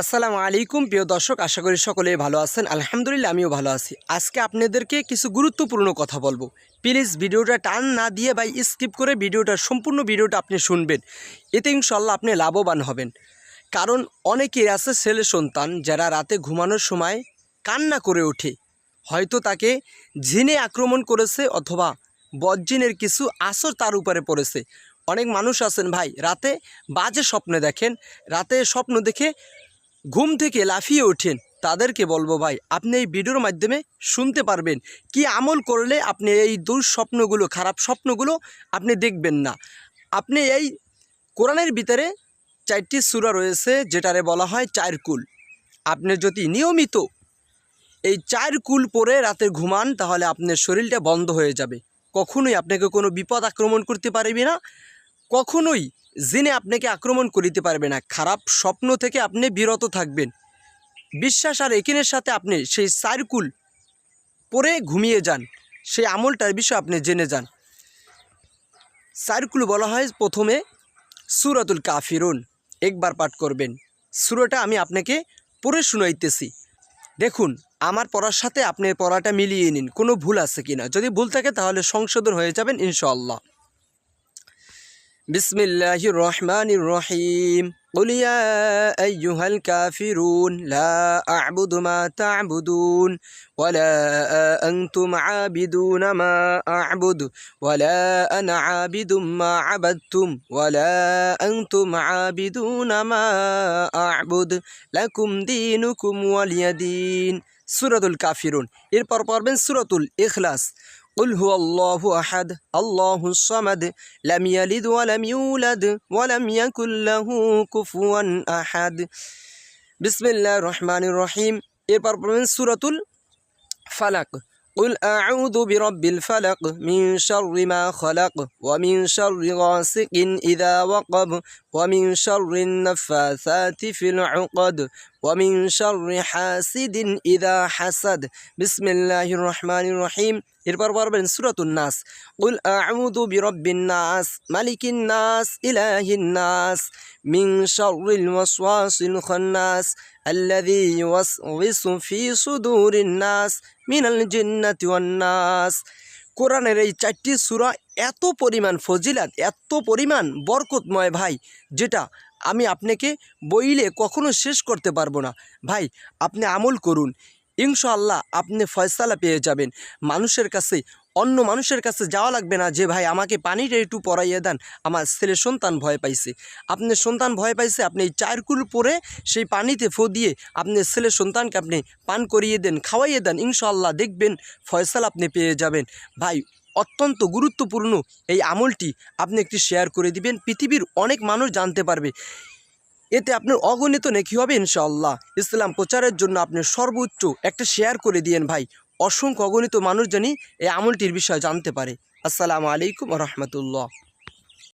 আসসালামু আলাইকুম, প্রিয় দর্শক, আশা করি সকলেই ভালো আছেন। আলহামদুলিল্লাহ, আমিও ভালো আছি। আজকে আপনাদেরকে কিছু গুরুত্বপূর্ণ কথা বলব। প্লিজ ভিডিওটা টান না দিয়ে ভাই স্কিপ করে ভিডিওটা, সম্পূর্ণ ভিডিওটা আপনি শুনবেন। এতে ইনশাল্লাহ আপনি লাভবান হবেন। কারণ অনেকেই আছে ছেলে সন্তান, যারা রাতে ঘুমানোর সময় কান্না করে ওঠে। হয়তো তাকে জিনে আক্রমণ করেছে অথবা বজ্জিনের কিছু আসর তার উপরে পড়েছে। অনেক মানুষ আছেন ভাই, রাতে বাজে স্বপ্নে দেখেন, রাতে স্বপ্ন দেখে ঘুম থেকে লাফিয়ে ওঠেন। তাদেরকে বলব ভাই, আপনি এই ভিডিওর মাধ্যমে শুনতে পারবেন কি আমল করলে আপনি এই দুঃস্বপ্নগুলো, খারাপ স্বপ্নগুলো আপনি দেখবেন না। আপনি এই কোরআনের ভিতরে চারটি সূরা রয়েছে, যেটারে বলা হয় চার কুল। আপনি যদি নিয়মিত এই চার কুল পরে রাতে ঘুমান, তাহলে আপনার শরীরটা বন্ধ হয়ে যাবে। কখনোই আপনাকে কোনো বিপদ আক্রমণ করতে পারবে না। কখনোই জিনে আপনাকে আক্রমণ করিতে পারবে না। খারাপ স্বপ্ন থেকে আপনি বিরত থাকবেন। বিশ্বাস আর একিনের সাথে আপনি সেই সার্কুল পরে ঘুমিয়ে যান। সেই আমলটার বিষয়ে আপনি জেনে যান। সার্কুল বলা হয় প্রথমে সুরাতুল কাফিরুন। একবার পাঠ করবেন। সুরটা আমি আপনাকে পড়ে শুনাইতেছি। দেখুন, আমার পড়ার সাথে আপনি পড়াটা মিলিয়ে নিন। কোনো ভুল আছে কি না যদি ভুল থাকে তাহলে সংশোধন হয়ে যাবেন ইনশাআল্লাহ। بسم الله الرحمن الرحيم قل يا أيها الكافرون لا أعبد ما تعبدون ولا أنتم عابدون ما أعبد ولا أنا عابد ما عبدتم ولا أنتم عابدون ما أعبد لكم دينكم ولي دين سورة الكافرون এরপর পড়বেন সুরাতুল ইখলাস قل هو الله أحد الله الصمد لم يلد ولم يولد ولم يكن له كفوا أحد بسم الله الرحمن الرحيم এরপর পড়বেন সুরাতুল ফালাক قل أعوذ برب الفلق من شر ما خلق ومن شر غاسق إذا وقب ومن شر النفاثات في العقد ومن شر حاسد إذا حسد بسم الله الرحمن الرحيم এরপর পড়বেন সুরাতুন নাস قل أعوذ برب الناس ملك الناس إله الناس من شر الوسواس الخناس الذي يوسوس في صدور الناس من الجنة والناس কোরআনের এই চারটি সুরা এত পরিমাণ ফজিলাত, এত পরিমাণ বরকতময় ভাই, যেটা আমি আপনাকে বইলে কখনো শেষ করতে পারব না। ভাই, আপনি আমল করুন। ইনশাআল্লাহ আপনি ফয়সালা পেয়ে যাবেন। মানুষের কাছে অন্য মানুষের কাছে যাওয়া লাগবে না যে, ভাই, আমাকে পানিটা একটু পরাইয়ে দেন। আমার ছেলে সন্তান ভয় পাইছে। আপনি সন্তান ভয় পাইছে, আপনি এই চারকুল পরে সেই পানিতে ফো দিয়ে আপনি ছেলে সন্তানকে আপনি পান করিয়ে দেন, খাওয়াইয়ে দেন ইনশাল্লাহ দেখবেন ফয়সাল আপনি পেয়ে যাবেন। ভাই, অত্যন্ত গুরুত্বপূর্ণ এই আমলটি আপনি একটি শেয়ার করে দিবেন, পৃথিবীর অনেক মানুষ জানতে পারবে। এতে আপনার অগণিত নেকি হবে ইনশাআল্লাহ। ইসলাম প্রচারের জন্য আপনি সর্বোচ্চ একটা শেয়ার করে দিয়েন ভাই। অসংখ্য অগণিত মানুষজনই জানি এই আমলটির বিষয়ে জানতে পারে। আসসালামু আলাইকুম রহমতুল্লাহ।